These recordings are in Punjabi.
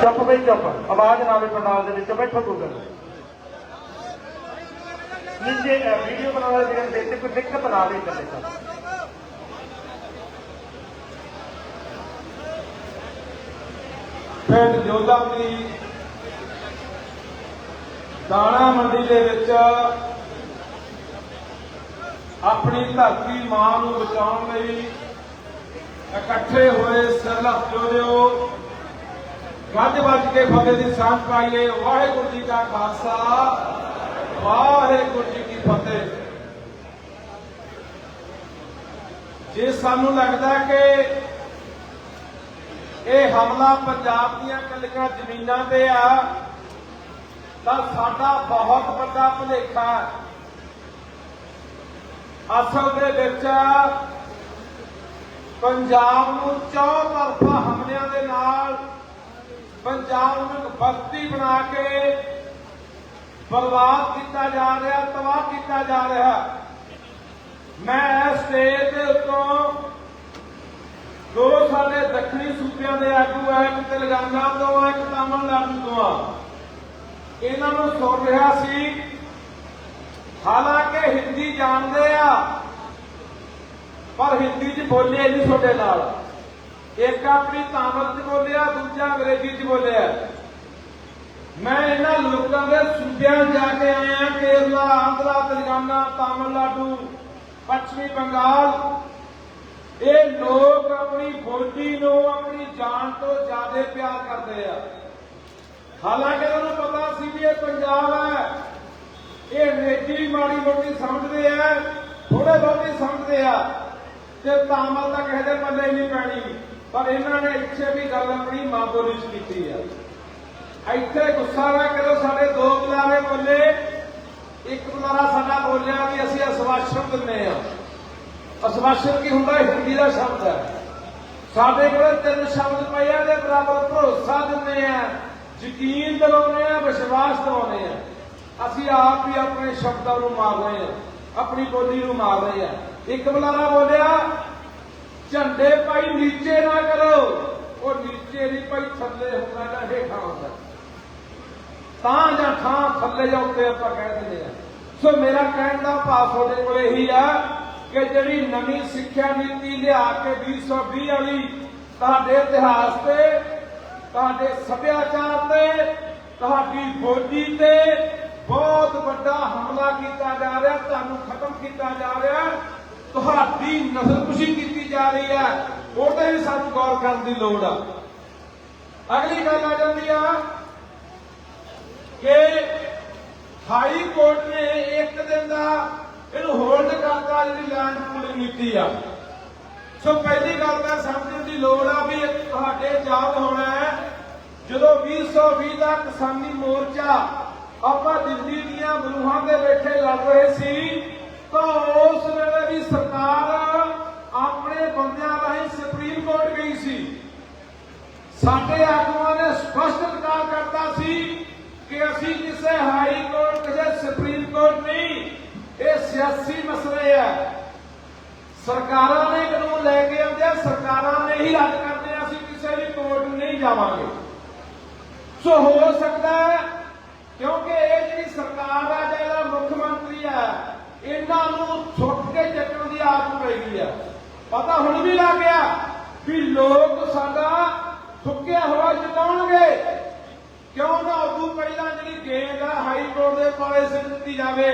ਚੁੱਪ ਬਈ ਚੁੱਪ, ਆਵਾਜ਼ ਨਾ ਆਵੇ ਪੰਡਾਲ ਦੇ ਵਿੱਚ, ਬੈਠੋ ਗੂਗਲ ਨੀਚੇ ਵੀਡੀਓ ਬਣਾਉਣ ਵਾਲੇ ਜਿਹੜੇ ਦੇਖਦੇ ਕੋਈ ਦਿੱਕਤ ਨਾ ਆਵੇ ਇੱਧਰ ਦੇਖੋ ਪਿੰਡ ਜੋਧਾਪੁਰੀ, ਦਾਣਾ ਮੰਡੀ ਦੇ ਵਿੱਚ ਆਪਣੀ ਧਰਤੀ ਮਾਂ ਨੂੰ ਬਚਾਉਣ ਲਈ ਇਕੱਠੇ ਹੋਏ ਸਰਲੱਖ ਜੋੜਿਓ ਗੱਜ ਵੱਜ ਕੇ ਫਤਿਹ ਦੀ ਸਾਂਝ ਪਾਈਏ। ਵਾਹਿਗੁਰੂ ਜੀ ਕਾ ਖਾਲਸਾ। ਵਾਹਿਗੁਰੂ ਜੀ ਕੀ ਫਤਿਹ। ਜੇ ਸਾਨੂੰ ਲੱਗਦਾ ਕਿ ਇਹ ਹਮਲਾ ਪੰਜਾਬ ਦੀਆਂ ਕੱਲੀਆਂ ਜ਼ਮੀਨਾਂ ਤੇ ਆ, ਤਾਂ ਸਾਡਾ ਬਹੁਤ ਵੱਡਾ ਭੁਲੇਖਾ ਹੈ। ਅਸਲ ਦੇ ਵਿੱਚ ਪੰਜਾਬ ਨੂੰ ਚੌ ਤਰਫਾ ਹਮਲਿਆਂ ਦੇ ਨਾਲ ਪੰਜਾਬ ਨੂੰ ਇੱਕ ਬਸਤੀ ਬਣਾ ਕੇ ਬਰਬਾਦ ਕੀਤਾ ਜਾ ਰਿਹਾ, ਤਬਾਹ ਕੀਤਾ ਜਾ ਰਿਹਾ। ਮੈਂ ਇਸ ਸਟੇਜ ਦੇ ਉੱਤੋਂ ਦੋ ਸਾਡੇ ਦੱਖਣੀ ਸੂਬਿਆਂ ਦੇ ਆਗੂ ਆ, ਇੱਕ ਤੇਲੰਗਾਨਾ ਤੋਂ ਆ, ਇੱਕ ਤਾਮਿਲਨਾਡੂ ਤੋਂ ਆ। ਇਹਨਾਂ ਨੂੰ ਸੁਣ ਰਿਹਾ ਸੀ। ਹਾਲਾਂਕਿ ਹਿੰਦੀ ਜਾਣਦੇ ਆ, ਪਰ ਹਿੰਦੀ 'ਚ ਬੋਲੇ ਨਹੀਂ ਤੁਹਾਡੇ ਨਾਲ। ਇੱਕ ਆਪਣੀ ਤਾਮਿਲ 'ਚ ਬੋਲਿਆ, ਦੂਜਾ ਅੰਗਰੇਜ਼ੀ 'ਚ ਬੋਲਿਆ। ਮੈਂ ਇਹਨਾਂ ਲੋਕਾਂ ਦੇ ਸੂਬਿਆਂ ਜਾ ਕੇ ਆਇਆ, ਕੇਰਲਾ, ਆਂਧਰਾ, ਤੇਲੰਗਾਨਾ, ਤਾਮਿਲਨਾਡੂ, ਪੱਛਮੀ ਬੰਗਾਲ। ਇਹ ਲੋਕ ਆਪਣੀ ਫੌਜੀ ਨੂੰ ਆਪਣੀ ਜਾਨ ਤੋਂ ਜ਼ਿਆਦਾ ਪਿਆਰ ਕਰਦੇ ਆ। ਹਾਲਾਂਕਿ ਉਹਨਾਂ ਨੂੰ ਪਤਾ ਸੀ ਵੀ ਇਹ ਪੰਜਾਬ ਹੈ ਇਹ ਅੰਗਰੇਜ਼ੀ ਮਾੜੀ ਮੋਟੀ ਸਮਝਦੇ ਆ ਥੋੜੇ ਬਹੁਤੇ ਸਮਝਦੇ ਆ, ਤੇ ਤਾਮਲ ਤਾਂ ਕਿਸੇ ਦੇ ਪੱਲੇ ਨਹੀਂ ਪੈਣੀ। ਪਰ ਇਹਨਾਂ ਨੇ ਇੱਥੇ ਵੀ ਗੱਲ ਆਪਣੀ ਮਾਂ ਬੋਲੀ ਚ ਕੀਤੀ ਆ। ਇੱਥੇ ਗੁੱਸਾ ਨਾ ਕਰੋ ਸਾਡੇ ਦੋ ਬੁਲਾਰੇ ਬੋਲੇ। ਇੱਕ ਬੁਲਾਰਾ ਸਾਡਾ ਬੋਲਿਆ ਵੀ ਅਸੀਂ ਅਸਵਾਸ਼ਨ ਦਿੰਦੇ ਆ। ਅਸਵਾਸ਼ਨ ਕੀ ਹੁੰਦਾ? ਹਿੰਦੀ ਦਾ ਸ਼ਬਦ ਹੈ। ਸਾਡੇ ਕੋਲ ਤਿੰਨ ਸ਼ਬਦ ਪਏ ਆ ਦੇ ਬਰਾਬਰ ਭਰੋਸਾ ਦਿੰਦੇ ਆ, ਯਕੀਨ ਦਿਲਾਉਂਦੇ ਆ, ਵਿਸ਼ਵਾਸ ਦਿਵਾਉਂਦੇ ਆ। ਅਸੀਂ ਆਪ ਹੀ ਆਪਣੇ ਸ਼ਬਦਾਂ ਨੂੰ ਮਾਰ ਰਹੇ ਆ, ਆਪਣੀ ਬੋਲੀ ਨੂੰ ਮਾਰ ਰਹੇ ਆ। ਇੱਕ ਬੁਲਾਰਾ ਬੋਲਿਆ ਝੰਡੇ ਭਾਈ ਨੀਚੇ ਨਾ ਕਰੋ। ਉਹ ਨੀਚੇ ਨਹੀਂ ਭਾਈ, ਥੱਲੇ ਹੁੰਦਾ ਜਾਂ ਹੇਠਾਂ ਹੁੰਦਾ। ਤਾਂ ਜਾਂ ਥਾਂ ਥੱਲੇ ਜਾਂ ਉੱਤੇ ਆਪਾਂ ਕਹਿ ਦਿੰਦੇ ਆ। ਸੋ ਮੇਰਾ ਕਹਿਣ ਦਾ ਭਾਵ ਤੁਹਾਡੇ ਕੋਲ ਇਹੀ ਆ ਕਿ ਜਿਹੜੀ ਨਵੀਂ ਸਿੱਖਿਆ ਨੀਤੀ ਲਿਆ ਕੇ 2020 ਵਾਲੀ ਤੁਹਾਡੇ ਇਤਿਹਾਸ ਤੇ, ਤੁਹਾਡੇ ਸੱਭਿਆਚਾਰ ਤੇ, ਤੁਹਾਡੀ ਬੋਲੀ ਤੇ ਬਹੁਤ ਵੱਡਾ ਹਮਲਾ ਕੀਤਾ ਜਾ ਰਿਹਾ, ਤੁਹਾਨੂੰ ਖਤਮ ਕੀਤਾ ਜਾ ਰਿਹਾ। ਤੁਹਾਡੀ ਨਸਲਕੁਸ਼ੀ ਕੀਤੀ ਜਾ ਰਹੀ ਹੈ। ਉਹਦੇ ਵੀ ਸਾਨੂੰ ਗੌਰ ਕਰਨ ਦੀ ਲੋੜ ਆ। ਅਗਲੀ ਗੱਲ ਆ ਜਾਂਦੀ ਆ ਕਿ ਹਾਈ ਕੋਰਟ ਨੇ ਇੱਕ ਦਿਨ ਦਾ ਇਹਨੂੰ ਹੋਲਡ ਕਰਤਾ, ਜਿਹੜੀ ਲੈਂਡ ਪੂਲਿੰਗ ਨੀਤੀ ਆ। ਸੋ ਪਹਿਲੀ ਗੱਲ ਤਾਂ ਸਮਝਣ ਦੀ ਲੋੜ ਆ ਵੀ ਇਹ ਤੁਹਾਡੇ ਯਾਦ ਹੋਣਾ ਹੈ, ਜਦੋਂ 2020 ਦਾ ਕਿਸਾਨੀ ਮੋਰਚਾ ਆਪਾਂ ਦਿੱਲੀ ਦੀਆਂ ਬਰੂਹਾਂ ਦੇ ਬੈਠੇ ਲੜ ਰਹੇ ਸੀ ਤਾਂ ਉਸ ਵੇਲੇ ਵੀ ਸਰਕਾਰ ਆਪਣੇ ਬੰਦਿਆਂ ਰਾਹੀਂ ਸੁਪਰੀਮ ਕੋਰਟ ਗਈ ਸੀ। ਸਾਡੇ ਆਗੂਆਂ ਨੇ ਸਪਸ਼ਟ ਇਨਕਾਰ ਕਰਤਾ ਸੀ ਕਿ ਅਸੀਂ ਕਿਸੇ ਹਾਈ ਕੋਰਟ ਕਿਸੇ ਸੁਪਰੀਮ ਕੋਰਟ ਨਹੀਂ, ਇਹ ਸਿਆਸੀ ਮਸਲੇ ਆ। ਸਰਕਾਰਾਂ ਨੇ ਕਾਨੂੰਨ ਲੈ ਕੇ ਆਉਂਦੇ ਸਰਕਾਰਾਂ ਨੇ ਹੀ ਰੱਦ ਕਰਦੇ ਅਸੀਂ ਕਿਸੇ ਵੀ ਕੋਰਟ ਨਹੀਂ ਜਾਵਾਂਗੇ। ਸੋ ਹੋ ਸਕਦਾ ਕਿਉਂਕਿ ਇਹ ਜਿਹੜੀ ਸਰਕਾਰ ਆ, ਜਿਹੜਾ ਮੁੱਖ ਮੰਤਰੀ ਆ ਇਹਨਾਂ ਨੂੰ ਸੁੱਟ ਕੇ ਚੱਕਣ ਦੀ ਆਦਤ ਪੈ ਗਈ ਆ। ਪਤਾ ਹੁਣ ਵੀ ਲੱਗ ਗਿਆ ਵੀ ਲੋਕ ਸਾਡਾ ਥੁੱਕਿਆ ਹੋਇਆ ਜਿਤਾਉਣਗੇ ਕਿਉਂ ਨਾ ਉਦੋਂ ਪਹਿਲਾਂ ਜਿਹੜੀ ਗੇਂਦ ਆ ਹਾਈ ਕੋਰਟ ਦੇ ਪਾਲੇ ਸਿਰ ਦਿੱਤੀ ਜਾਵੇ,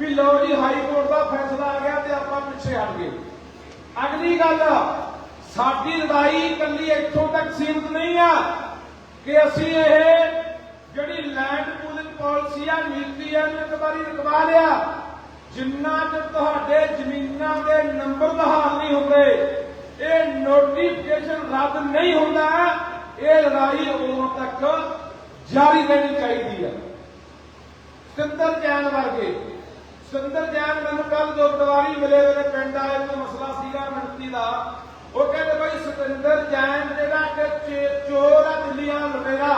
ਵੀ ਲੋ ਜੀ ਹਾਈ ਕੋਰਟ ਦਾ ਫੈਸਲਾ ਆ ਗਿਆ ਤੇ ਆਪਾਂ ਪਿੱਛੇ ਹਟ ਗਏ। ਅਗਲੀ ਗੱਲ, ਸਾਡੀ ਲੜਾਈ ਇਕੱਲੀ ਇੱਥੋਂ ਤੱਕ ਸੀਮਤ ਨਹੀਂ ਆ ਕਿ ਅਸੀਂ ਇਹ ਜਿਹੜੀ ਲੈਂਡ ਪੂਲਿੰਗ ਪਾਲਿਸੀ ਆ, ਨੀਤੀ ਆ ਨੂੰ ਇੱਕ ਵਾਰੀ ਰਖਵਾ ਲਿਆ। ਜਿੰਨਾ ਚ ਤੁਹਾਡੇ ਜ਼ਮੀਨਾਂ ਦੇ ਨੰਬਰ ਬਹਾਲ ਨਹੀਂ ਹੁੰਦੇ, ਇਹ ਨੋਟੀਫਿਕੇਸ਼ਨ ਰੱਦ ਨਹੀਂ ਹੁੰਦਾ, ਇਹ ਲੜਾਈ ਉਦੋਂ ਤੱਕ ਜਾਰੀ ਰਹਿਣੀ ਚਾਹੀਦੀ ਹੈ ਸਿੰਦਰ ਜੈਨ ਵਰਗੇ ਸਿੰਦਰ ਜੈਨ ਮੈਨੂੰ ਕੱਲ ਦੋ ਪਟਵਾਰੀ ਮਿਲੇ ਮੇਰੇ ਪਿੰਡ ਆਏ ਕੋਈ ਮਸਲਾ ਸੀਗਾ ਮਿਣਤੀ ਦਾ। ਉਹ ਕਹਿੰਦੇ ਬਈ ਸਤਿੰਦਰ ਜੈਨ ਜਿਹੜਾ ਕਿ ਚੋਰ ਆ ਦਿੱਲੀਆਂ ਲਵੇਰਾ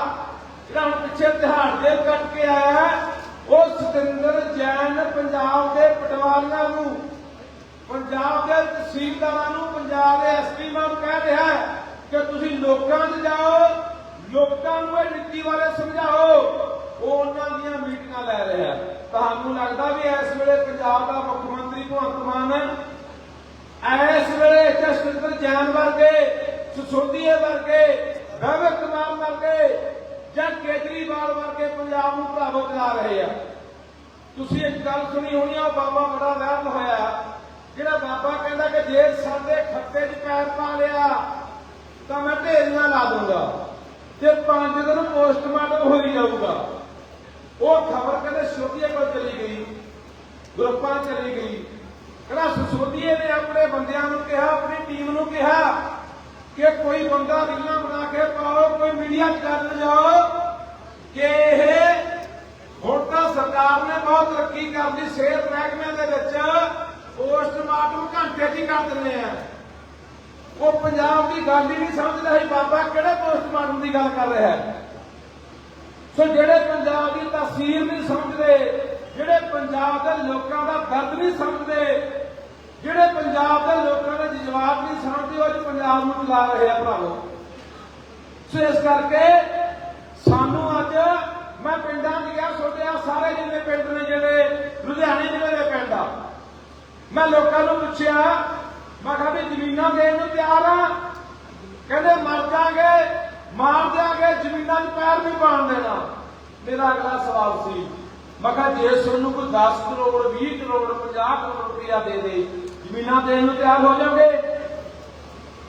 ਜਿਹੜਾ ਹੁਣ ਪਿੱਛੇ ਤਿਹਾੜ ਦੇ ਕੱਟ ਕੇ ਆਇਆ ਸਤਿੰਦਰ ਜੈਨ ਪੰਜਾਬ ਦੇ ਪਟਵਾਰੀਆਂ ਨੂੰ, ਪੰਜਾਬ ਦੇ ਤਹਿਸੀਲਦਾਰਾਂ ਨੂੰ, ਪੰਜਾਬ ਦੇ ਐਸਪੀ ਨੂੰ ਕਹਿ ਰਿਹਾ ਹੈ ਕਿ ਤੁਸੀਂ ਲੋਕਾਂ 'ਚ ਜਾਓ, ਲੋਕਾਂ ਨੂੰ ਇਹ ਨੀਤੀ ਬਾਰੇ ਸਮਝਾਓ। ਉਹ ਉਹਨਾਂ ਦੀਆਂ ਮੀਟਿੰਗਾਂ ਲੈ ਰਿਹਾ ਤੁਹਾਨੂੰ ਲੱਗਦਾ ਵੀ ਇਸ ਵੇਲੇ ਪੰਜਾਬ ਦਾ ਮੁੱਖ ਮੰਤਰੀ ਭਗਵੰਤ ਮਾਨ ਇਸ ਵੇਲੇ ਜਸਵਿੰਦਰ ਜੈਨ ਵਰਗੇ, ਸੁਸੋਦੀਏ ਵਰਗੇ ਭਗਵਤ ਮਾਨ ਵਰਗੇ ਜਾਂ ਕੇਜਰੀਵਾਲ ਵਰਗੇ ਪੰਜਾਬ ਨੂੰ ਭਰਾਵੋ ਚਲਾ ਰਹੇ ਆ? ਤੁਸੀਂ ਇੱਕ ਗੱਲ ਸੁਣੀ ਹੋਣੀ ਆ ਬਾਬਾ ਬੜਾ ਵਹਿਮ ਹੋਇਆ। ਜਿਹੜਾ ਬਾਬਾ ਕਹਿੰਦਾ ਕਿ ਜੇ ਸਾਡੇ ਖੱਤੇ 'ਚ ਪੈਰ ਪਾ ਲਿਆ, ਤਾਂ ਮੈਂ ਢੇਰੀਆਂ ਲਾ ਦੂੰਗਾ ਤੇ ਪੰਜ ਦਿਨ ਪੋਸਟਮਾਰਟਮ ਹੋਈ ਜਾਊਗਾ। ਉਹ ਖਬਰ ਕਹਿੰਦੇ ਸ਼ੋਧੀਏ ਕੋਲ ਚਲੀ ਗਈ, ਗਰੁੱਪਾਂ ਚਲੀ ਗਈ। ਕਹਿੰਦਾ ਸੋਧੀਏ ਨੇ ਆਪਣੇ ਬੰਦਿਆਂ ਨੂੰ ਕਿਹਾ, ਆਪਣੀ ਟੀਮ ਨੂੰ ਕਿਹਾ ਕਿ ਕੋਈ ਬੰਦਾ ਰੀਲਾਂ ਬਣਾ ਕੇ ਪਾਓ, ਕੋਈ ਮੀਡੀਆ 'ਚ ਕਰ ਜਾਓ, ਕਿ ਇਹ ਹੁਣ ਤਾਂ ਸਰਕਾਰ ਨੇ ਬਹੁਤ ਤਰੱਕੀ ਕਰ ਲਈ ਸਿਹਤ ਮਹਿਕਮੇ ਦੇ ਵਿੱਚ। ਪੋਸਟਮਾਰਟਮ ਘੰਟੇ 'ਚ ਹੀ ਕਰ ਦਿੰਦੇ ਆ। ਉਹ ਪੰਜਾਬ ਦੀ ਗੱਲ ਹੀ ਨਹੀਂ ਸਮਝਦਾ ਸੀ ਬਾਬਾ ਕਿਹੜੇ ਪੋਸਟਮਾਰਟਮ ਦੀ ਗੱਲ ਕਰ ਰਿਹਾ ਹੈ? ਸੋ ਜਿਹੜੇ ਪੰਜਾਬ ਦੀ ਤਸਵੀਰ ਨਹੀਂ ਸਮਝਦੇ, ਜਿਹੜੇ ਪੰਜਾਬ ਦੇ ਲੋਕਾਂ ਦਾ ਦਰਦ ਨਹੀਂ ਸਮਝਦੇ, ਜਿਹੜੇ ਪੰਜਾਬ ਦੇ ਲੋਕਾਂ ਦੇ ਜਵਾਬ ਨਹੀਂ ਸਮਝਦੇ, ਉਹ ਅੱਜ ਪੰਜਾਬ ਨੂੰ ਚਲਾ ਰਹੇ ਆ ਭਰਾਵੋ। ਸੋ ਇਸ ਕਰਕੇ ਸਾਨੂੰ ਅੱਜ ਮੈਂ ਪਿੰਡਾਂ 'ਚ ਗਿਆ ਛੋਟਿਆ ਸਾਰੇ ਜਿੰਨੇ ਪਿੰਡ ਨੇ ਜਿਹੜੇ, ਲੁਧਿਆਣੇ ਜ਼ਿਲ੍ਹੇ ਦੇ ਪਿੰਡ ਆ। ਮੈਂ ਲੋਕਾਂ ਨੂੰ ਪੁੱਛਿਆ, ਮੈਂ ਕਿਹਾ ਵੀ ਜ਼ਮੀਨਾਂ ਦੇਣ ਨੂੰ ਤਿਆਰ ਆ? ਕਹਿੰਦੇ, ਮਰ ਜਾਗੇ, ਮਾਰ ਦਿਆਂਗੇ, ਜ਼ਮੀਨਾਂ 'ਚ ਪੈਰ ਨਹੀਂ ਪਾਉਣ ਦੇਣਾ। ਮੇਰਾ ਅਗਲਾ ਸਵਾਲ ਸੀ, ਮੈਂ ਕਿਹਾ ਜੇ ਤੁਹਾਨੂੰ ਕੋਈ 10 ਕਰੋੜ 20 ਕਰੋੜ 50 ਕਰੋੜ ਰੁਪਇਆ ਦੇ ਦੇ, ਜ਼ਮੀਨਾਂ ਦੇਣ ਨੂੰ ਤਿਆਰ ਹੋ ਜਾਓਗੇ?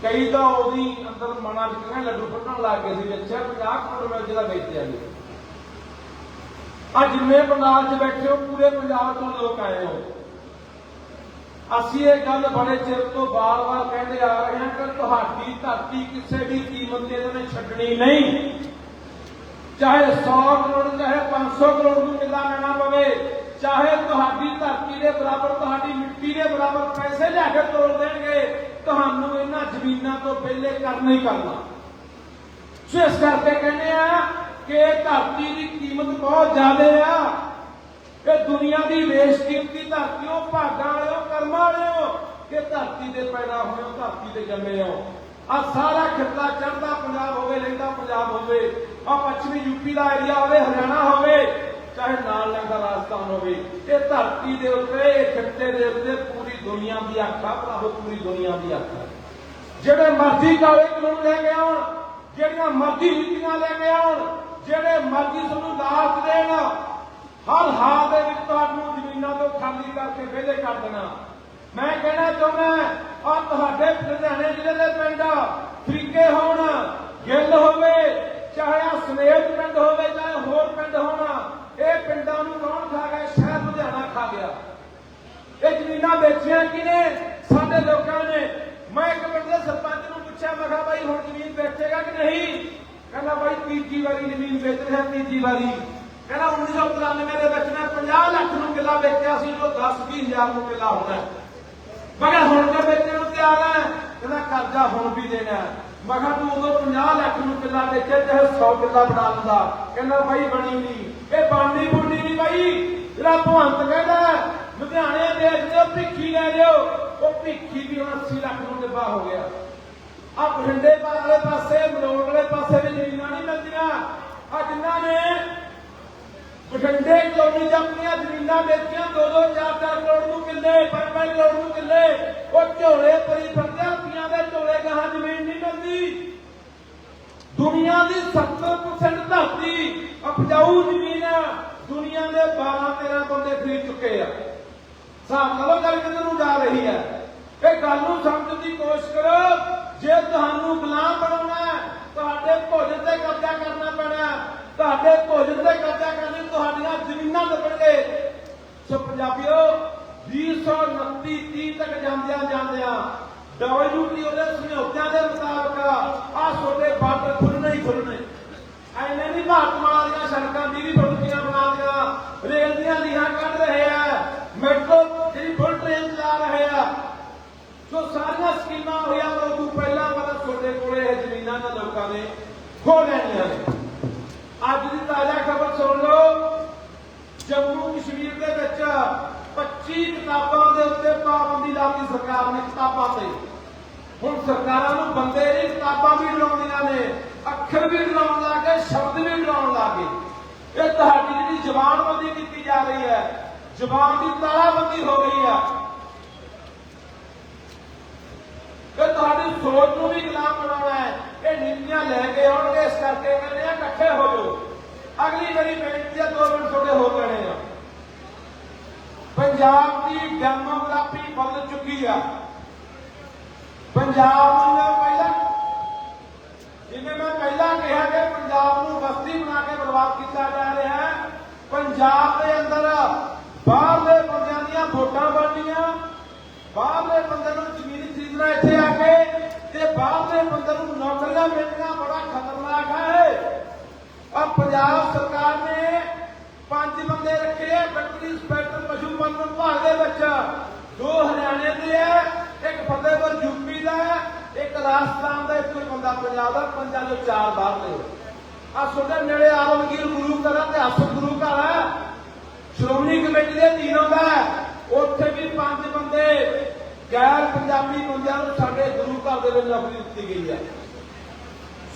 ਕਈ ਤਾਂ ਉਹਦੀ ਅੰਦਰ ਮਨਾਂ ਵਿੱਚ ਕਹਿੰਦੇ ਲੱਡੂ ਫੁੱਟਣ ਲੱਗ ਗਏ ਸੀ ਅੱਛਾ 50 ਕਰੋੜ ਮਿਲ ਜਿਹੜਾ ਵੇਚ ਜੀ ਅੱਜ ਜਿੰਨੇ ਪੰਜਾਬ 'ਚ ਬੈਠੇ ਹੋ, ਪੂਰੇ ਪੰਜਾਬ ਤੋਂ ਲੋਕ ਆਏ ਹੋ। ਅਸੀਂ ਇਹ ਗੱਲ ਬੜੇ ਚਿਰ ਤੋਂ ਬਾਰ-ਬਾਰ ਕਹਿੰਦੇ ਆ ਰਹੇ ਹਾਂ ਕਿ ਤੁਹਾਡੀ ਧਰਤੀ ਕਿਸੇ ਵੀ ਕੀਮਤ ਤੇ ਇਹਨੇ ਛੱਡਣੀ ਨਹੀਂ। ਚਾਹੇ 100 ਕਰੋੜ, ਚਾਹੇ 500 ਕਰੋੜ ਨੂੰ ਕਿੱਲਾ ਲੈਣਾ ਪਵੇ, ਚਾਹੇ ਤੁਹਾਡੀ ਧਰਤੀ ਦੇ ਬਰਾਬਰ, ਤੁਹਾਡੀ ਮਿੱਟੀ ਦੇ ਬਰਾਬਰ ਪੈਸੇ ਲਿਆ ਕੇ ਤੋੜ ਦੇਣਗੇ, ਤੁਹਾਨੂੰ ਇਹਨਾਂ ਜ਼ਮੀਨਾਂ ਤੋਂ ਪਹਿਲੇ ਕਰਨਾ ਹੀ ਕਰਨਾ। ਸੋ ਇਸ ਕਰਕੇ ਕਹਿੰਦੇ ਆ ਕਿ ਧਰਤੀ ਦੀ ਕੀਮਤ ਬਹੁਤ ਜ਼ਿਆਦਾ ਆ। ਇਹ ਦੁਨੀਆ ਦੀ ਬੇਸ਼ਕੀਮਤੀ ਧਰਤੀ ਉਹ ਭਾਗਾਂ ਵਾਲਿਓ, ਕਰਮਾਂ ਵਾਲਿਓ, ਕਿ ਧਰਤੀ ਦੇ ਪੈਦਾ ਹੋਏ ਹੋ, ਧਰਤੀ ਤੇ ਜੰਮੇ ਹੋ। ਆ ਸਾਰਾ ਖਿੱਤਾ ਚੜ੍ਹਦਾ ਪੰਜਾਬ ਹੋਵੇ, ਲੈਂਦਾ ਪੰਜਾਬ ਹੋਵੇ ਆ ਪੱਛਮੀ ਯੂਪੀ ਦਾ ਏਰੀਆ ਹੋਵੇ, ਹਰਿਆਣਾ ਹੋਵੇ, ਚਾਹੇ ਨਾਲ ਲੱਗਦਾ ਰਾਜਸਥਾਨ ਹੋਵੇ। ਇਹ ਧਰਤੀ ਦੇ ਉੱਤੇ, ਇਹ ਖਿੱਤੇ ਦੇ ਉੱਤੇ ਪੂਰੀ ਦੁਨੀਆ ਦੀ ਅੱਖਾਂ ਭਰਾਵੋ ਪੂਰੀ ਦੁਨੀਆ ਦੀ ਅੱਖਾਂ ਜਿਹੜੇ ਮਰਜ਼ੀ ਕਾਲੇ ਕਾਨੂੰਨ ਲੈ ਕੇ ਆਉਣ, ਜਿਹੜੀਆਂ ਮਰਜ਼ੀ ਨੀਤੀਆਂ ਲੈ ਕੇ ਆਉਣ ਜਿਹੜੇ ਮਰਜ਼ੀ ਤੁਹਾਨੂੰ ਲਾਭ ਦੇਣ, ਹਰ ਹਾਲ ਦੇ ਵਿੱਚ ਤੁਹਾਨੂੰ ਜ਼ਮੀਨਾਂ ਤੋਂ ਖਾਲੀ ਕਰਕੇ ਵਿਹਲੇ ਕਰ ਦੇਣਾ। ਮੈਂ ਕਹਿਣਾ ਚਾਹੁੰਦਾ ਆ ਤੁਹਾਡੇ ਲੁਧਿਆਣੇ ਜ਼ਿਲ੍ਹੇ ਦੇ ਪਿੰਡ ਫਰੀਕੇ ਹੋਣ, ਗਿੱਲ ਹੋਵੇ, ਚਾਹੇ ਆ ਸਨੇਹ ਪਿੰਡ ਹੋਵੇ ਚਾਹੇ ਹੋਰ ਪਿੰਡ ਹੋਣ, ਇਹ ਪਿੰਡਾਂ ਨੂੰ ਕੌਣ ਖਾ ਗਿਆ? ਸ਼ਹਿਰ ਲੁਧਿਆਣਾ ਖਾ ਗਿਆ। ਇਹ ਜ਼ਮੀਨਾਂ ਵੇਚੀਆਂ ਕਿਨੇ ਸਾਡੇ ਲੋਕਾਂ ਨੇ। ਮੈਂ ਇੱਕ ਪਿੰਡ ਦੇ ਸਰਪੰਚ ਨੂੰ ਪੁੱਛਿਆ, ਮੈਂ ਕਿਹਾ ਬਾਈ ਹੁਣ ਜ਼ਮੀਨ ਵੇਚੇਗਾ ਕਿ ਨਹੀਂ? ਕਹਿੰਦਾ ਬਾਈ ਤੀਜੀ ਵਾਰੀ ਜ਼ਮੀਨ ਵੇਚ ਰਿਹਾ, ਤੀਜੀ ਵਾਰੀ। ਕਹਿੰਦਾ 1993 ਦੇ ਵਿੱਚ ਮੈਂ 50 ਲੱਖ ਨੂੰ ਕਿੱਲਾ ਵੇਚਿਆ ਸੀ, ਜੋ 10 20 ਨੂੰ ਕਿੱਲਾ ਹੋਣਾ ਹੈ। ਹੁਣ ਤੇ ਵੇਚਣ ਨੂੰ ਤਿਆਰ ਹੈ। ਕਹਿੰਦਾ, ਕਰਜ਼ਾ ਹੁਣ ਵੀ ਦੇਣਾ ਹੈ। ਤੂੰ ਉਦੋਂ 50 ਲੱਖ ਨੂੰ ਕਿੱਲਾ ਵੇਚਿਆ ਚਾਹੇ 100 ਕਿੱਲਾ ਬਣਾ ਲੈਂਦਾ। ਕਹਿੰਦਾ, ਬਾਈ, ਬਣੀ ਨਹੀਂ। ਇਹ ਬਣਨੀ ਬੁਣਨੀ ਨਹੀਂ ਬਾਈ। ਜਿਹੜਾ ਭਵੰਤ ਕਹਿੰਦਾ ਲੁਧਿਆਣੇ ਦੇ ਲਿਓ ਭਿੱਖੀ ਲੈ ਲਿਓ, ਉਹ ਭਿੱਖੀ ਵੀ ਹੁਣ 80 ਲੱਖ ਨੂੰ ਡੱਬਾ ਹੋ ਗਿਆ। ਆ ਬਠਿੰਡੇ ਵਾਲੇ ਪਾਸੇ ਮਲੋਟ ਵਾਲੇ ਪਾਸੇ ਵੀ ਜ਼ਮੀਨਾਂ ਨਹੀਂ ਮਿਲਦੀਆਂ। ਆ ਜਿਨ੍ਹਾਂ ਨੇ ਬਠਿੰਡੇ ਕਲੋਨੀ 'ਚ ਆਪਣੀਆਂ ਜ਼ਮੀਨਾਂ ਵੇਚੀਆਂ 2-2 4-4 ਕਰੋੜ ਨੂੰ ਕਿੱਲੇ 5-5 ਕਰੋੜ ਨੂੰ ਕਿੱਲੇ ਉਹ ਝੋਲੇ ਪਰੀ ਫਿਰਦੇ ਆ, ਦੇ ਝੋਲੇ ਗਾਹਾਂ ਜ਼ਮੀਨ ਨਹੀਂ ਮਿਲਦੀ। ਦੁਨੀਆ ਦੀ 70% ਧਰਤੀ ਉਪਜਾਊ ਜ਼ਮੀਨ ਆ। ਦੁਨੀਆ ਦੇ 12-13 ਬੰਦੇ ਖਰੀਦ ਚੁੱਕੇ ਆ। ਹਿਸਾਬ ਨਾਲ ਗੱਲ ਕਿੱਧਰ ਨੂੰ ਜਾ ਰਹੀ ਹੈ? ਇਹ ਗੱਲ ਨੂੰ ਸਮਝਣ ਦੀ ਕੋਸ਼ਿਸ਼ ਕਰੋ। ਜੇ ਤੁਹਾਨੂੰ ਗੁਲਾਮ ਬਣਾਉਣਾ ਹੈ, ਤੁਹਾਡੇ ਭੋਜਨ ਤੇ ਕਬਜ਼ਾ ਕਰਨਾ ਪੈਣਾ ਤੁਹਾਡੇ ਭੋਜਨ ਤੇ ਕਬਜ਼ਾ ਕਰਨੀ ਤੁਹਾਡੀਆਂ ਜ਼ਮੀਨਾਂ ਦੱਬਣਗੇ ਸੋ ਪੰਜਾਬੀਓ 229 30 ਤੱਕ ਜਾਂਦਿਆਂ ਜਾਂਦਿਆਂ ਡਬਲਯੂਟੀਓ ਦੇ ਸਮਝੌਤਿਆਂ ਦੇ ਮੁਤਾਬਕ ਆ ਛੋਟੇ ਬਾਰਡਰ ਖੁੱਲਣੇ ਹੀ ਖੁੱਲਣੇ ਹੋ ਲੈਣੀਆਂ ਨੇ ਅੱਜ ਦੀ ਤਾਜ਼ਾ ਖਬਰ ਸੁਣ ਲਓ। ਜੰਮੂ ਕਸ਼ਮੀਰ ਦੇ ਵਿੱਚ 25 ਕਿਤਾਬਾਂ ਦੇ ਉੱਤੇ ਪਾਬੰਦੀ ਲਾਤੀ ਸਰਕਾਰ ਨੇ ਕਿਤਾਬਾਂ ਤੇ। ਹੁਣ ਸਰਕਾਰਾਂ ਨੂੰ ਬੰਦੇ ਨਹੀਂ ਕਿਤਾਬਾਂ ਵੀ ਡਰਾਉਂਦੀਆਂ ਨੇ, ਅੱਖਰ ਵੀ ਡਰਾਉਣ ਲੱਗੇ, ਸ਼ਬਦ ਵੀ ਡਰਾਉਣ ਲੱਗੇ। ਇਹ ਤੁਹਾਡੀ ਜਿਹੜੀ ਜ਼ਬਾਨਬੰਦੀ ਕੀਤੀ ਜਾ ਰਹੀ ਹੈ, ਜ਼ਬਾਨ ਦੀ ਤਾਲਾਬੰਦੀ ਹੋ ਗਈ ਆ ਇਹ ਤੁਹਾਡੀ ਸੋਚ ਨੂੰ ਵੀ ਗੁਲਾਮ ਬਣਾਉਣਾ ਇਹ ਨੀਤੀਆਂ ਲੈ ਕੇ ਆਉਣਗੇ, ਇਸ ਕਰਕੇ ਕਹਿੰਦੇ ਆ ਇਕੱਠੇ ਹੋ ਜਾਓ। ਅਗਲੀ ਮੇਰੀ ਬੇਨਤੀ ਹੈ ਦੋ ਮਿੰਟ ਤੁਹਾਡੇ ਹੋ ਜਾਣੇ ਆ। ਪੰਜਾਬ ਦੀ ਡੈਮੋਗ੍ਰਾਫੀ ਬਦਲ ਚੁੱਕੀ ਆ। ਪੰਜਾਬ ਨੂੰ ਪਹਿਲਾਂ, ਜਿਵੇਂ ਮੈਂ ਪਹਿਲਾਂ ਕਿਹਾ ਕਿ ਪੰਜਾਬ ਨੂੰ ਬਸਤੀ ਬਣਾ ਕੇ ਬਰਬਾਦ ਕੀਤਾ ਜਾ ਰਿਹਾ ਹੈ, ਪੰਜਾਬ ਦੇ ਅੰਦਰ ਬਾਹਰਲੇ ਬੰਦਿਆਂ ਦੀਆਂ ਵੋਟਾਂ ਬਣਨੀਆਂ ਬਾਹਰਲੇ ਬੰਦੇ ਨੂੰ ਜ਼ਮੀਨ ਖਰੀਦਣਾ ਇੱਥੇ ਆ ਕੇ ਨੂੰ ਨੌਕਰੀਆਂ ਬੜਾ ਖਤਰਨਾਕ ਹੈ। ਆ ਪੰਜਾਬ ਸਰਕਾਰ ਨੇ ਪੰਜ ਬੰਦੇ ਰੱਖੇ ਆ ਡਿਪਟੀ ਇੰਸਪੈਕਟਰ ਪਸ਼ੂ ਪਾਲਣ ਵਿਭਾਗ ਦੇ ਵਿੱਚ। ਦੋ ਹਰਿਆਣੇ ਦੇ ਆ, ਇੱਕ ਫਤਿਹਪੁਰ ਯੂਪੀ ਦਾ, ਇੱਕ ਰਾਜਸਥਾਨ ਦਾ, ਇੱਕ ਬੰਦਾ ਪੰਜਾਬ ਦਾ, ਪੰਜਾਂ ਦੇ ਚਾਰ ਬਾਹਰ ਦੇ। ਆ ਤੁਹਾਡੇ ਨੇੜੇ ਆਲਮਗੀਰ ਗੁਰੂ ਘਰ ਤੇ ਅਸਲ ਗੁਰੂ ਘਰ ਹੈ ਸ਼੍ਰੋਮਣੀ ਕਮੇਟੀ ਦੇ ਅਧੀਨ ਦਾ ਉੱਥੇ ਵੀ ਪੰਜ ਬੰਦੇ ਗੈਰ ਪੰਜਾਬੀ ਬੰਦਿਆਂ ਨੂੰ ਸਾਡੇ ਗੁਰੂ ਘਰ ਦੇ ਵਿੱਚ ਨੌਕਰੀ ਦਿੱਤੀ ਗਈ ਹੈ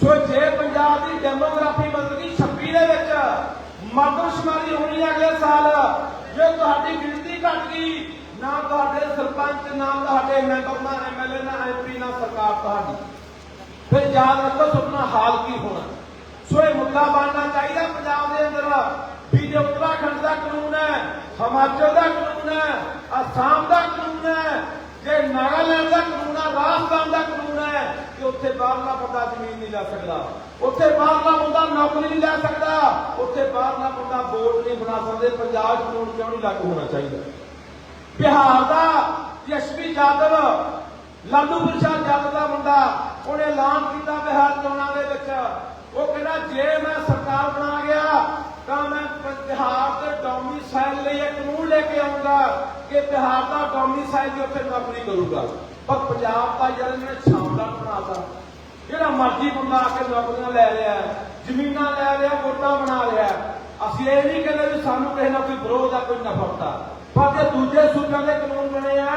ਸੋ ਜੇ ਪੰਜਾਬ ਦੀ ਡੈਮੋਗ੍ਰਾਫੀ ਬਦਲ ਗਈ 26 ਦੇ ਵਿੱਚ ਮਰਦਮਸ਼ੁਮਾਰੀ ਹੋਣੀ ਅਗਲੇ ਸਾਲ, ਜੇ ਤੁਹਾਡੀ ਗਿਣਤੀ ਘਟ ਗਈ, ਨਾ ਤੁਹਾਡੇ ਸਰਪੰਚ, ਨਾ ਤੁਹਾਡੇ ਮੈਂਬਰ, ਨਾ ਐਮਐਲਏ ਨਾ ਐਮਪੀ ਨਾ ਸਰਕਾਰ ਤੁਹਾਡੀ। ਫਿਰ ਯਾਦ ਰੱਖੋ ਸੁਪਨਾ ਹਾਲ ਕੀ ਹੋਣਾ। ਸੋ ਇਹ ਮੁੱਦਾ ਬਣਨਾ ਚਾਹੀਦਾ ਪੰਜਾਬ ਦੇ ਅੰਦਰ। ਵੀ ਜੇ ਉੱਤਰਾਖੰਡ ਦਾ ਕਾਨੂੰਨ ਹੈ, ਹਿਮਾਚਲ ਦਾ ਕਾਨੂੰਨ ਹੈ, ਅਸਾਮ ਦਾ ਕਾਨੂੰਨ ਹੈ ਜੇ ਨਾਗਾਲੈਂਡ ਦਾ ਕਾਨੂੰਨ ਹੈ ਰਾਜਸਥਾਨ ਦਾ ਕਾਨੂੰਨ ਹੈ ਕਿ ਉੱਥੇ ਬਾਹਰਲਾ ਬੰਦਾ ਜ਼ਮੀਨ ਨਹੀਂ ਲੈ ਸਕਦਾ। ਉੱਥੇ ਬਾਹਰਲਾ ਬੰਦਾ ਨੌਕਰੀ ਨਹੀਂ ਲੈ ਸਕਦਾ। ਉੱਥੇ ਬਾਹਰਲਾ ਬੰਦਾ ਵੋਟ ਨਹੀਂ ਬਣਾ ਸਕਦੇ। ਪੰਜਾਬ ਕਾਨੂੰਨ ਕਿਉਂ ਨਹੀਂ ਲਾਗੂ ਹੋਣਾ ਚਾਹੀਦਾ? ਬਿਹਾਰ ਦਾ ਯਸ਼ਵੀ ਯਾਦਵ ਲਾਲੂ ਪ੍ਰਸ਼ਾਦ ਯਾਦਵ ਦਾ ਮੁੰਡਾ, ਉਹਨੇ ਐਲਾਨ ਕੀਤਾ ਬਿਹਾਰ ਚੋਣਾਂ ਦੇ ਵਿੱਚ। ਉਹ ਕਹਿੰਦਾ, ਜੇ ਮੈਂ ਸਰਕਾਰ ਬਣਾ ਗਿਆ ਤਾਂ ਮੈਂ ਬਿਹਾਰ ਦੇ ਡੋਮਿਸਾਈਲ ਲਈ ਇੱਕ ਕਾਨੂੰਨ ਲੈ ਕੇ ਆਉਂਗਾ ਕਿ ਬਿਹਾਰ ਦਾ ਡੋਮਿਸਾਈਲ ਦੀ ਉੱਥੇ ਨੌਕਰੀ ਕਰੂਗਾ। ਪਰ ਪੰਜਾਬ ਦਾ ਯਾਰ ਇਹਨੇ ਸ਼ਾਨਦਾਰ ਬਣਾਤਾ ਜਿਹੜਾ ਮਰਜ਼ੀ ਬੰਦਾ ਆ ਕੇ ਨੌਕਰੀਆਂ ਲੈ ਰਿਹਾ, ਜ਼ਮੀਨਾਂ ਲੈ ਰਿਹਾ, ਵੋਟਾਂ ਬਣਾ ਰਿਹਾ, ਅਸੀਂ ਇਹ ਨਹੀਂ ਕਹਿੰਦੇ ਵੀ ਸਾਨੂੰ ਕਿਸੇ ਨਾਲ ਕੋਈ ਵਿਰੋਧ ਆ, ਕੋਈ ਨਫ਼ਰਤ ਆ। ਪਰ ਜੇ ਦੂਜੇ ਸੂਬਿਆਂ ਦੇ ਕਾਨੂੰਨ ਬਣੇ ਆ,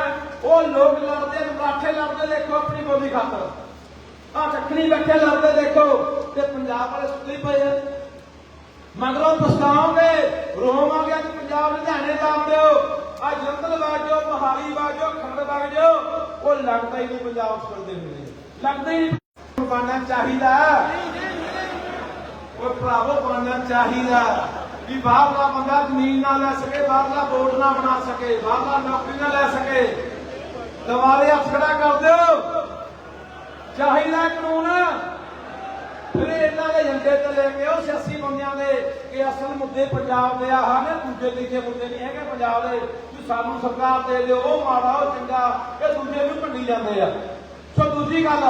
ਉਹ ਲੋਕ ਲੜਦੇ, ਮਰਾਠੇ ਲੜਦੇ, ਦੇਖੋ ਆਪਣੀ ਬੋਲੀ ਖਾਤਰ। ਆ ਚੱਕਣੀ ਬੈਠੇ ਲੜਦੇ, ਦੇਖੋ, ਤੇ ਪੰਜਾਬ ਵਾਲੇ ਸੁੱਤੇ ਪਏ ਆ। ਮਗਰੋਂ ਪਛਤਾਓਗੇ ਰੋਮ ਆ ਪੰਜਾਬ ਲੁਧਿਆਣੇ ਦਾ ਦਿਓ। ਆ ਜਲੰਧਰ ਬਾਜੋ ਮਹਾਲੀ ਬਾਜੋ ਖੰਡ ਬਾਜੋ ਉਹ ਲੱਗਦਾ ਹੀ ਨਹੀਂ ਪੰਜਾਬ ਸੁਣਦੇ ਹੁੰਦੇ। ਲੱਗਦਾ ਹੀ ਨਹੀਂ ਬਣਨਾ ਚਾਹੀਦਾ। ਉਹ ਭਰਾਵੋ ਬਣਨਾ ਚਾਹੀਦਾ। ਵੀ ਬਾਹਰਲਾ ਬੰਦਾ ਜ਼ਮੀਨ ਨਾ ਲੈ ਸਕੇ, ਬਾਹਰਲਾ ਬੋਰਡ ਨਾ ਬਣਾ ਸਕੇ, ਬਾਹਰਲਾ ਨੌਕਰੀ ਨਾ ਲੈ ਸਕੇ। ਦੁਬਾਰੇ ਹੱਥ ਖੜਾ ਕਰ ਦਿਓ। ਚਾਹੀਦਾ ਕਾਨੂੰਨ। ਫਿਰ ਇਹਨਾਂ ਦੇ ਝੰਡੇ ਤੇ ਲੈ ਕੇ ਉਹ ਸਿਆਸੀ ਬੰਦਿਆਂ ਦੇ ਕਿ ਅਸਲ ਮੁੱਦੇ ਪੰਜਾਬ ਦੇ ਆ ਨੇ ਦੂਜੇ ਤੀਜੇ ਮੁੱਦੇ ਨਹੀਂ ਹੈਗੇ ਪੰਜਾਬ ਦੇ। ਵੀ ਸਾਨੂੰ ਸਰਕਾਰ ਦੇ ਦਿਓ, ਉਹ ਮਾੜਾ, ਉਹ ਚੰਗਾ, ਇਹ ਦੂਜੇ ਨੂੰ ਭੰਡੀ ਜਾਂਦੇ ਆ। ਸੋ ਦੂਜੀ ਗੱਲ,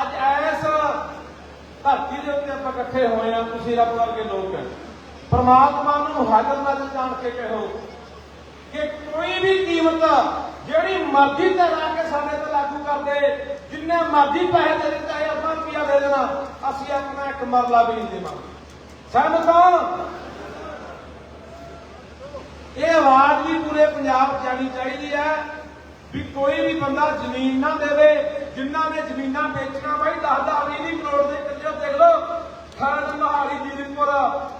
ਅੱਜ ਐਸ ਧਰਤੀ ਦੇ ਉੱਤੇ ਆਪਾਂ ਇਕੱਠੇ ਹੋਏ ਆ, ਤੁਸੀਂ ਰੱਬ ਵਰਗੇ ਲੋਕ ਹੈ ਪ੍ਰਮਾਤਮਾ ਨੂੰ ਹਾਜ਼ਰ ਨਾਜ਼ਰ ਜਾਣ ਕੇ ਕਹੋ ਕਿ ਕੋਈ ਵੀ ਕੀਮਤ ਜਿਹੜੀ ਮਰਜ਼ੀ ਤੇ ਲਾ ਕੇ ਸਾਡੇ ਤੇ ਲਾਗੂ ਕਰਦੇ ਜਿੰਨੇ ਮਰਜ਼ੀ ਪੈਸੇ ਦੇ ਦੇ ਚਾਹੇ ਅੱਧਾ ਰੁਪਿਆ ਦੇ ਦੇਣਾ? ਅਸੀਂ ਆਪਣਾ ਇੱਕ ਮਰਲਾ ਵੀ ਨਹੀਂ ਦੇਵਾਂਗੇ ਸਹਿਮਤ ਇਹ ਆਵਾਜ਼ ਵੀ ਪੂਰੇ ਪੰਜਾਬ 'ਚ ਜਾਣੀ ਚਾਹੀਦੀ ਹੈ ਵੀ ਕੋਈ ਵੀ ਬੰਦਾ ਜ਼ਮੀਨ ਨਾ ਦੇਵੇ ਜਿਨ੍ਹਾਂ ਨੇ ਜ਼ਮੀਨਾਂ ਵੇਚਣਾ ਬਾਈ 10 10 20 ਕਰੋੜ ਦੇ ਕਿੱਲੇ ਦੇਖ ਲਓ। ਖਾਨ ਮਹਾਲੀ ਜੀਰਪੁਰ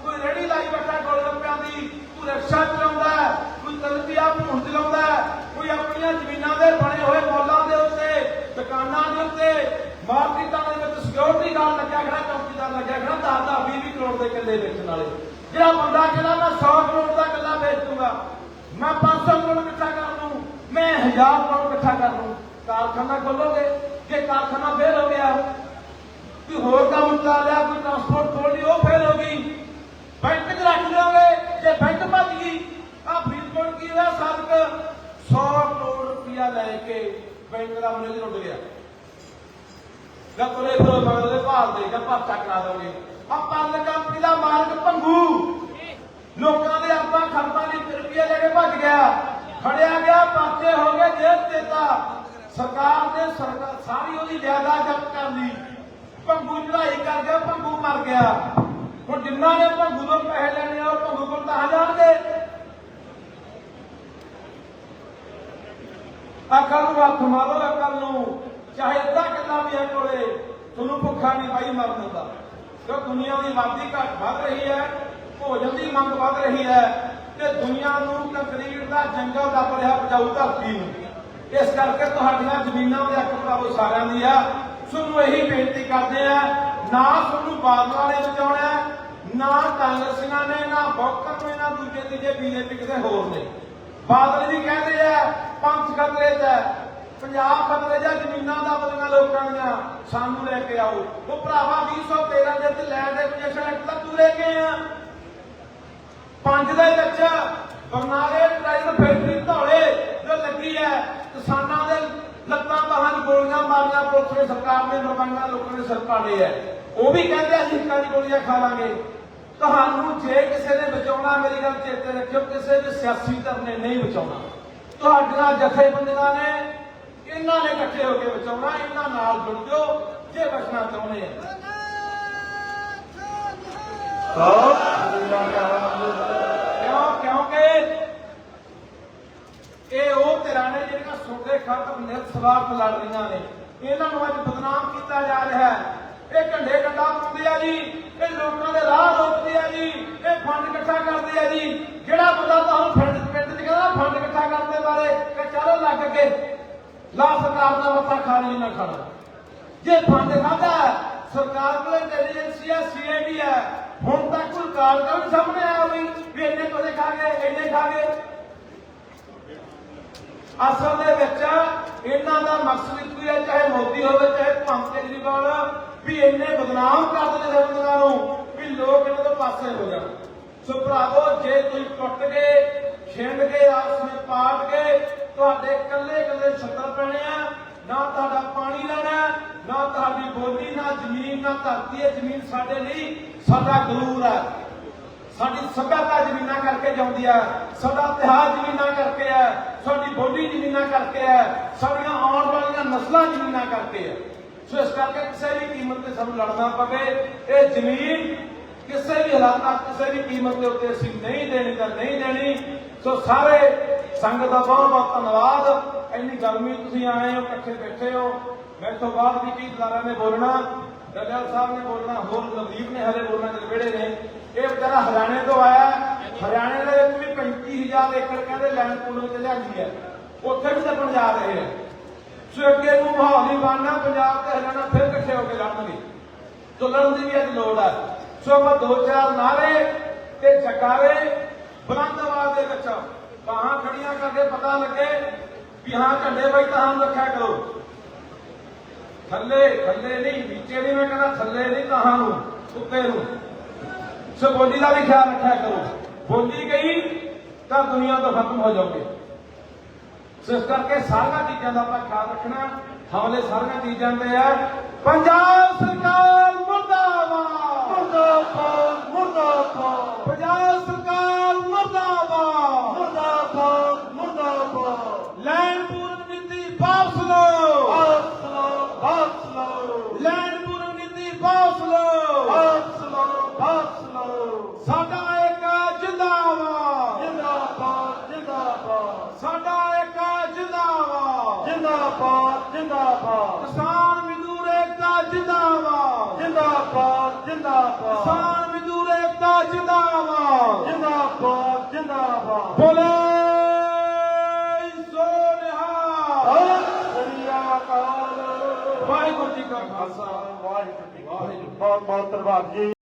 ਕੋਈ ਰੇੜੀ ਲਾਈ ਬੈਠਾ ਗੋਲ ਗੱਪਿਆਂ ਦੀ ਕੋਈ ਰਿਕਸ਼ਾ ਚਲਾਉਂਦਾ ਹੈ, ਕੋਈ ਤਲਬੀਆ ਭੂਣ ਚਲਾਉਂਦਾ ਕੋਈ ਆਪਣੀਆਂ ਜ਼ਮੀਨਾਂ ਦੇ ਬਣੇ ਹੋਏ ਮੌਲਾਂ ਦੇ ਉੱਤੇ ਦੁਕਾਨਾਂ ਦੇ ਉੱਤੇ ਮਾਰਕੀਟਾਂ ਦੇ ਵਿੱਚ ਸਿਕਿਉਰਿਟੀ ਗਾਰਡ ਲੱਗਿਆ ਖੜਾ ਚੌਕੀਦਾਰ ਲੱਗਿਆ ਖੜਾ 10 10 20 20 ਕਰੋੜ ਦੇ ਕਿੱਲੇ ਵੇਚਣ ਵਾਲੇ। ਜਿਹੜਾ ਬੰਦਾ ਕਹਿੰਦਾ, ਮੈਂ 100 ਕਰੋੜ ਦਾ ਕਿੱਲਾ ਵੇਚ ਦੂੰਗਾ, ਮੈਂ 500 ਕਰੋੜ ਇਕੱਠਾ ਕਰ ਲੂੰ ਮੈਂ 1000 ਕਰੋੜ ਇਕੱਠਾ ਕਰ ਲੂੰ ਕਾਰਖਾਨਾ ਖੋਲੋਗੇ, ਜੇ ਕਾਰਖਾਨਾ ਫੇਲ ਹੋ ਗਿਆ, ਕੋਈ ਹੋਰ ਕੰਮ ਚਲਾ ਲਿਆ ਕੋਈ ਟਰਾਂਸਪੋਰਟ ਖੋਲ ਲਈ ਉਹ ਫੇਲ ਹੋ ਗਈ ਬੈਂਕ 'ਚ ਰੱਖ ਲਓਗੇ ਜੇ ਬੈਂਕ ਭੱਜ ਗਈ ਆ ਫਰੀਦਕੋਟ ਕੀ ਹੋਇਆ ਸਾਦਕ 100 ਕਰੋੜ ਰੁਪਇਆ ਲੈ ਕੇ ਬੈਂਕ ਦਾ ਮੈਨੇਜਰ ਉੱਡ ਗਿਆ ਜਾਂ ਤੁਰੇ ਫਿਰੋ ਮਗਰ ਦੇ ਭਾਲ ਦੇ ਜਾਂ ਪਰਚਾ ਕਰਾ ਦੋਗੇ। ਆ ਪਰਲ ਕੰਪਨੀ ਦਾ ਮਾਲਕ ਭੰਗੂ। ਲੋਕਾਂ ਦੇ ਆਪਾਂ ਖਰਚਾਂ ਦੀ ਰੁਪਈਆ ਲੈ ਕੇ ਭੱਜ ਗਿਆ। ਫੜਿਆ ਗਿਆ ਪਾਸੇ ਹੋ ਗਏ, ਜੇਲ੍ਹ ਦੇਤਾ। ਸਰਕਾਰ ਨੇ ਸਰਕਾਰ ਸਾਰੀ ਉਹਦੀ ਜਾਇਦਾਦ ਜ਼ਬਤ ਕਰ ਲਈ। ਭੰਗੂ ਚੜਾਈ ਕਰ ਗਿਆ, ਭੰਗੂ ਮਰ ਗਿਆ। ਹੁਣ ਜਿੰਨਾ ਨੇ ਭੰਗੂ ਤੋਂ ਪੈਸੇ ਲੈਣੇ ਆ, ਉਹ ਭੰਗੂ ਕੋਲ ਤਾਂ ਜਾਣਗੇ ਅਕਲ ਨੂੰ ਹੱਥ ਮਾਰੋ ਅਕਲ ਨੂੰ। ਚਾਹੇ ਅੱਧਾ ਕਿੱਲਾ ਵੀ ਹੈ ਕੋਲੇ, ਤੁਹਾਨੂੰ ਭੁੱਖਾ ਨਹੀਂ ਬਾਈ ਮਰਨ ਦਾ। ਕਿਉਂ ਦੁਨੀਆ ਦੀ ਆਬਾਦੀ ਘਟ ਵੱਧ ਰਹੀ ਹੈ, ਭੋਜਨ ਦੀ ਮੰਗ ਵੱਧ ਰਹੀ ਹੈ, ਤੇ ਦੁਨੀਆ ਨੂੰ ਕੰਕਰੀਟ ਦਾ ਜੰਗਲ ਦਾ ਰਿਹਾ ਬਚਾਊ ਧਰਤੀ ਨੂੰ। ਇਸ ਕਰਕੇ ਤੁਹਾਡੀਆਂ ਜ਼ਮੀਨਾਂ ਦੇ ਹੱਕ ਭਰਾਵੋ ਸਾਰਿਆਂ ਦੀ ਆ। ਤੁਹਾਨੂੰ ਇਹੀ ਬੇਨਤੀ ਕਰਦੇ ਆ, ਨਾ ਤੁਹਾਨੂੰ ਬਾਦਲਾਂ ਨੇ ਬਚਾਉਣਾ ਨਾ ਕਾਂਗਰਸੀਆਂ ਨੇ, ਨਾ ਬੌਕਰ ਨੇ ਨਾ ਦੂਜੇ ਤੀਜੇ ਬੀਜੇਪੀ ਕਿਸੇ ਹੋਰ ਨੇ। ਬਾਦਲ ਵੀ ਕਹਿੰਦੇ ਆ, ਪੰਥ ਖਤਰੇ 'ਚ ਪੰਜਾਬ ਖਤਰੇ 'ਚ ਜ਼ਮੀਨਾਂ ਦਾ ਬਲੀਆਂ ਲੋਕਾਂ ਦੀਆਂ, ਸਾਨੂੰ ਲੈ ਕੇ ਆਓ। ਉਹ ਭਰਾਵਾ 2013 ਦੇ ਵਿੱਚ ਲੈਂਡ ਐਕੁਜੀਸ਼ਨ ਐਕਟ ਤਾਂ ਤੂੰ ਲੈ ਕੇ ਪੰਜ ਦੇ ਵਿੱਚ ਬਰਨਾਲੇ ਟ੍ਰਾਈਲ ਫੈਕਟਰੀ ਧੌਲੇ ਜੋ ਲੱਗੀ ਹੈ, ਕਿਸਾਨਾਂ ਦੇ ਲੱਤਾਂ ਬਾਹਾਂ 'ਚ ਗੋਲੀਆਂ ਮਾਰੀਆਂ, ਪੁਲਿਸ ਨੇ ਸਰਕਾਰ ਨੇ ਮਰਵਾਈਆਂ ਲੋਕਾਂ ਨੇ ਸਿਰ ਪਾੜੇ ਹੈ। ਉਹ ਵੀ ਕਹਿੰਦੇ ਅਸੀਂ ਇੱਕਾਂ ਦੀ ਗੋਲੀਆਂ ਖਾ ਲਾਂਗੇ। ਤੁਹਾਨੂੰ ਜੇ ਕਿਸੇ ਨੇ ਬਚਾਉਣਾ, ਮੇਰੀ ਗੱਲ ਚੇਤੇ ਰੱਖਿਓ, ਕਿਸੇ ਵੀ ਸਿਆਸੀ ਧਰ ਨੇ ਨਹੀਂ ਬਚਾਉਣਾ। ਤੁਹਾਡੀਆਂ ਜਥੇਬੰਦੀਆਂ ਨੇ ਇਹਨਾਂ ਨੇ ਇਕੱਠੇ ਹੋ ਕੇ ਬਚਾਉਣਾ ਇਹਨਾਂ ਨਾਲ ਜੁੜ ਜਾਓ ਜੇ ਬਚਣਾ ਚਾਹੁੰਦੇ ਆ। ਕਿਉਂ? ਕਿਉਂਕਿ ਇਹ ਉਹ ਧਿਰਾਂ ਨੇ ਜਿਹੜੀਆਂ ਸੁਣਦੇ ਖਾਤਰ ਨਿਰ ਸਵਾਰਥ ਲੜ ਰਹੀਆਂ ਨੇ ਇਹਨਾਂ ਨੂੰ ਅੱਜ ਬਦਨਾਮ ਕੀਤਾ ਜਾ ਰਿਹਾ ਹੈ। ਇਹ ਝੰਡੇ ਕੰਡਾ ਪਾਉਂਦੇ ਆ ਜੀ ਇਹ ਲੋਕਾਂ ਦੇ ਰਾਹ ਰੋਕਦੇ ਆ ਜੀ ਇਹ ਫੰਡ ਇਕੱਠਾ ਕਰਦੇ ਆ ਜੀ। ਜਿਹੜਾ ਬੰਦਾ ਤੁਹਾਨੂੰ ਪਿੰਡ ਪਿੰਡ 'ਚ ਕਹਿੰਦਾ ਫੰਡ ਇਕੱਠਾ ਕਰਨ ਦੇ ਬਾਰੇ ਕਿ ਚਲੋ ਲੱਗ ਕੇ ਲਾ ਸਰਕਾਰ ਦਾ ਮੱਥਾ ਖਾ ਲਈ ਨਾ ਖਾਣਾ ਜੇ ਫੰਡ ਖਾਦਾ ਸਰਕਾਰ ਕੋਲ ਇੰਟੈਲੀਜੈਂਸ ਹੈ ਸੀਆਈਡੀ ਹੈ। ਹੁਣ ਤੱਕ ਕੋਈ ਕਾਰਜ ਨਹੀਂ ਸਾਹਮਣੇ ਆਇਆ ਵੀ ਵੀ ਇੰਨੇ ਕੋਲੇ ਖਾ ਗਏ, ਇੰਨੇ ਖਾ ਗਏ। ਅਸਲ ਦੇ ਵਿੱਚ ਇਹਨਾਂ ਦਾ ਮਕਸਦ ਇੱਕੋ ਹੈ ਚਾਹੇ ਮੋਦੀ ਹੋਵੇ, ਚਾਹੇ ਭਗਤ ਕੇਜਰੀਵਾਲ, ਵੀ ਇੰਨੇ ਬਦਨਾਮ ਕਰਦੇ ਦਿੰਦੇ ਸਰਕਾਰਾਂ ਨੂੰ, ਵੀ ਲੋਕ ਇਹਨਾਂ ਦੇ ਪਾਸੇ ਹੋ ਜਾਣ। ਸੋ ਭਰਾਵੋ, ਜੇ ਤੁਸੀਂ ਟੁੱਟ ਗਏ, ਛਿੰਡ ਕੇ ਆਪਸ ਵਿੱਚ ਪਾਟ ਕੇ ਤੁਹਾਡੇ ਕੱਲੇ ਕੱਲੇ ਛੱਤਰ ਪੈਣੇ ਆ। ਨਾ ਤੁਹਾਡਾ ਪਾਣੀ ਲੈਣਾ, ਨਾ ਤੁਹਾਡੀ ਬੋਲੀ, ਨਾ ਜ਼ਮੀਨ, ਨਾ ਧਰਤੀ ਹੈ ਜ਼ਮੀਨ ਸਾਡੇ ਲਈ ਸਾਡਾ ਗੁਰੂਰ ਹੈ ਸਾਡੀ ਸੱਭਿਅਤਾ ਜ਼ਮੀਨਾਂ ਕਰਕੇ ਜਾਂਦੀ ਹੈ ਸਾਡਾ ਇਤਿਹਾਸ ਜ਼ਮੀਨਾਂ ਕਰਕੇ ਹੈ ਸਾਡੀ ਬੋਲੀ ਜ਼ਮੀਨਾਂ ਕਰਕੇ ਹੈ ਸਾਡੀਆਂ ਆਉਣ ਵਾਲੀਆਂ ਨਸਲਾਂ ਜ਼ਮੀਨਾਂ ਕਰਕੇ ਹੈ ਸੋ ਇਸ ਕਰਕੇ ਕਿਸੇ ਵੀ ਕੀਮਤ ਤੇ ਸਾਨੂੰ ਲੜਨਾ ਪਵੇ, ਇਹ ਜ਼ਮੀਨ ਕਿਸੇ ਵੀ ਹਾਲਾਤਾਂ ਕਿਸੇ ਵੀ ਕੀਮਤ ਦੇ ਉੱਤੇ ਅਸੀਂ ਨਹੀਂ ਦੇਣੀ ਤਾਂ ਨਹੀਂ ਦੇਣੀ। ਸੋ ਸਾਰੇ ਸੰਗਤ ਦਾ ਬਹੁਤ ਬਹੁਤ ਧੰਨਵਾਦ। ਇੰਨੀ ਗਰਮੀ ਤੁਸੀਂ ਆਏ ਹੋ, ਇਕੱਠੇ ਬੈਠੇ ਹੋ। ਮੇਰੇ ਤੋਂ ਬਾਅਦ ਵੀ ਕੀ ਨੇ ਬੋਲਣਾ ਡੱਲੇਵਾਲ ਸਾਹਿਬ ਨੇ ਬੋਲਣਾ, ਹੋਰ ਨਵਦੀਪ ਨੇ ਹਲੇ ਬੋਲਣਾ, ਜਿਹੜੇ ਨੇ। ਇਹ ਵਿਚਾਰਾ ਹਰਿਆਣੇ ਤੋਂ ਆਇਆ। ਹਰਿਆਣੇ ਦੇ ਵਿੱਚ ਵੀ 35000 ਏਕੜ ਕਹਿੰਦੇ ਲੈਂਡ ਪੂਲ ਵਿੱਚ ਲਿਆਂਦੀ ਹੈ। ਉੱਥੇ ਵੀ ਤਾਂ ਜਾ ਰਹੇ ਆ ਸੋ ਅੱਗੇ ਨੂੰ ਮਾਹੌਲ ਨਹੀਂ ਬਣਨਾ, ਪੰਜਾਬ ਤੇ ਹਰਿਆਣਾ ਫਿਰ ਇਕੱਠੇ ਹੋ ਕੇ ਲੜਨਗੇ। ਸੋ ਲੜਨ ਦੀ ਵੀ ਅੱਜ ਲੋੜ ਹੈ। ਸੋ ਆਪਾਂ ਦੋ ਚਾਰ ਨਾਰੇ ਤੇ ਜਕਾਰੇ ਬੁਲੰਦ ਆਵਾਜ਼ ਦੇ ਵਿੱਚ ਬਾਹਾਂ ਖੜੀਆਂ ਕਰਕੇ ਪਤਾ ਲੱਗੇ ਵੀ ਹਾਂ ਝੰਡੇ ਬਾਈ ਤਾਂ ਹਮ ਰੱਖਿਆ ਕਰੋ। ਥੱਲੇ ਥੱਲੇ ਨਹੀਂ ਨੀਚੇ ਨਹੀਂ ਮੈਂ ਕਹਿੰਦਾ ਥੱਲੇ ਨਹੀਂ ਤਾਹਾਂ ਨੂੰ ਉੱਤੇ ਨੂੰ। ਸੋ ਬੋਲੀ ਦਾ ਵੀ ਖਿਆਲ ਰੱਖਿਆ ਕਰੋ। ਬੋਲੀ ਗਈ ਤਾਂ ਦੁਨੀਆ ਤੋਂ ਖਤਮ ਹੋ ਜਾਓਗੇ। ਸੋ ਇਸ ਕਰਕੇ ਸਾਰੀਆਂ ਚੀਜ਼ਾਂ ਦਾ ਆਪਾਂ ਖਿਆਲ ਰੱਖਣਾ ਹਮਲੇ ਸਾਰੀਆਂ ਚੀਜ਼ਾਂ ਤੇ ਆ। ਪੰਜਾਬ ਸਰਕਾਰ ਮੁਰਦਾਬਾਦ। ਮੁਰਦਾਬਾਦ ਮੁਰਦਾਬਾਦ। ਪੰਜਾਬ ਜਿੰਦਾਬਾਦ। ਕਿਸਾਨ ਮਜ਼ਦੂਰ ਏਕਤਾ ਜਿੰਦਾਬਾਦ। ਜਿੰਦਾਬਾਦ ਜਿੰਦਾਬਾਦ। ਬੋਲੇ ਸੋਨਿਹਾ। ਸਤਿ ਸ੍ਰੀ ਅਕਾਲ। ਵਾਹਿਗੁਰੂ ਜੀ ਕਾ ਖਾਲਸਾ। ਵਾਹਿਗੁਰੂ ਜੀ ਕੀ ਫਤਿਹ। ਬਹੁਤ ਬਹੁਤ ਧੰਨਵਾਦ ਜੀ।